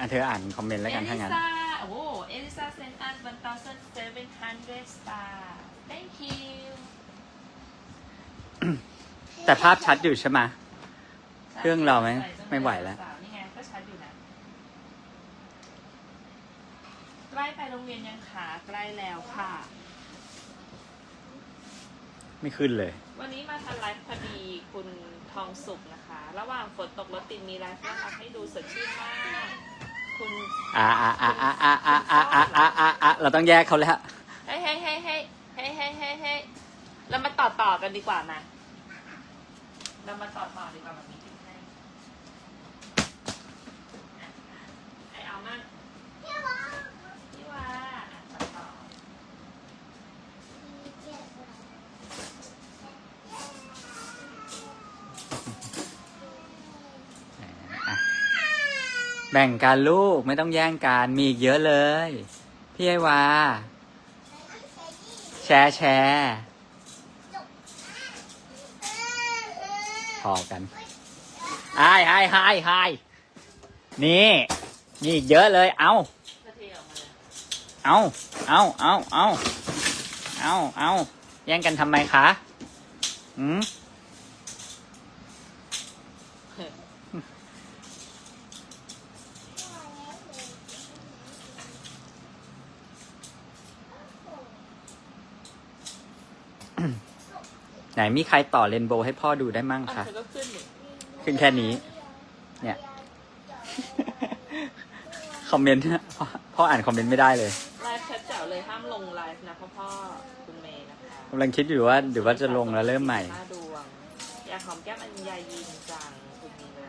อะเธออ่านคอมเมนต์แล้วกันเอถ้าลิงั้นซาโอ้โหเอลิซา sent us 1,700 star thank you แต่ภาพชัดอยู่ใช่ไหม เครื่องเราไหมไม่ไหวแล้ว นี่ไงก็ชัดอยู่นะใกล้ไปโรงเรียนยังขาใกล้แล้วค่ะ ไม่ขึ้นเลย วันนี้มาทันไลฟ์พอดีคุณทองสุขนะคะ ระหว่างฝนตกรถติดมีไลฟ์นะคะให้ดูสดชื่นมาก คุณอ่าอ่าอ่าอ่าอ่าอ่าอ่าอ่าอ่าอ่าอ่าเราต้องแยกเขาแล้วเฮ้ยเฮ้ยเฮ้ยเฮ้ยเฮ้ยเฮ้ยเฮ้ยเฮ้ยเรามาต่อต่อกันดีกว่ามาเรามาต่อต่อดีกว่าแบบนี้ให้ไอเอามากพี่วาพี่วาอะต่อต่อ อะ แบ่งกันลูกไม่ต้องแย่งกันมีอีกเยอะเลย พี่ไอวา แชร์แชร์พอกันไอ้ไอ้ไอ้ไอ้นี่มีอีกเยอะเลย เอาเออกมาเลยเอาเอาเอาเอาเอาเอาแย่งกันทำไมคะอืม นมีใครต่อเรนโบว์ให้พ่อดูได้มั่งอะคะ เธอก็ขึ้นนี่ขึ้นแค่นี้ เนี่ย คอมเมนต์พ่อพ่ออ่านคอมเมนต์ไม่ได้เลยไลฟ์ชัดแจ๋วเลยห้ามลงไลฟ์นะพ่อพ่อคุณเมย์นะคะกำลังคิดอยู่ว่าหรือว่าจะลงแล้วเริ่มใหม่ห้าดวงอยากหอมแก้มอัญญายินจังคุณมีนา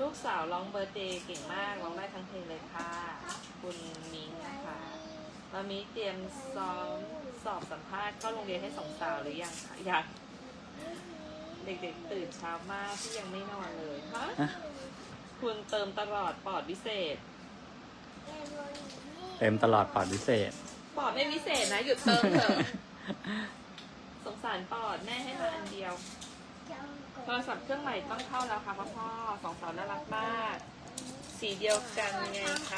ลูกสาวร้องเบอร์เดย์เก่งมากร้องได้ทั้งเพลงเลยค่ะ คุณมิ้งนะคะ มามีเตรียมซ้อมสอบสัมภาษณ์เข้าโรงเรียนให้สองสาวหรือยังคะยังเด็กๆตื่นเช้ามากที่ยังไม่นอนเลยฮะฮะ คุณเติมตลอดปอดวิเศษ เต็มตลอดปอดพิเศษ ปอดไม่วิเศษนะ หยุดเติมเถอะ สงสารปอดแม่ให้มาอันเดียว โทรศัพท์เครื่องใหม่ต้องเข้าแล้วค่ะพ่อพ่อสองสาวน่ารักมาก สีเดียวกันไงคะพ่อพ่อ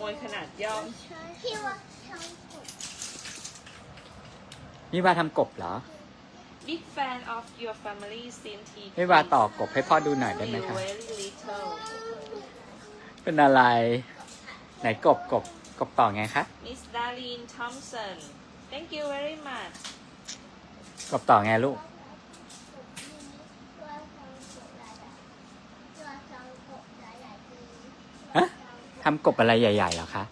มวยขนาดย่อมพี่ว่าทำกบนี่ว่าทำกบเหรอ Big fan of your family since he นี่ว่าต่อกบให้พ่อดูหน่อยได้ไหมคะ very little เป็นอะไร ไหนกบกบกบต่อไงคะ Miss Darlene Thompson thank you very much กบต่อไงลูก ว่าทำกบหลายๆว่าทำกบหลายๆที ฮะ ทำกบอะไรใหญ่ๆเหรอคะ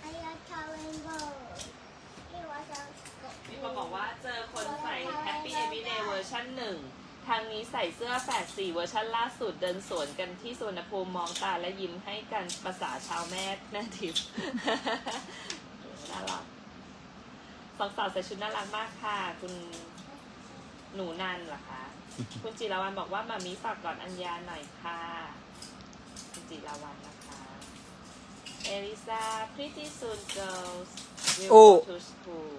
ไอ้ยาทำเรนโบว์พี่ว่าทำกบมีคนบอกว่าเจอคนใส่ Happy Everyday เวอร์ชันหนึ่ง ทางนี้ใส่เสื้อแฝดสี่เวอร์ชันล่าสุดเดินสวนกันที่สวนภูมิมองตาและยิ้มให้กันภาษาชาวแม่แม่ทิพย์ น่ารักสองสาวใส่ชุดน่ารักมากค่ะ คุณ หนูนันเหรอคะ คุณจิรวันบอกว่ามามีฝากก่อนอัญญาหน่อยค่ะ คุณจิรวันนะคะ เอลิซา pretty soon girls will โอ้ go to school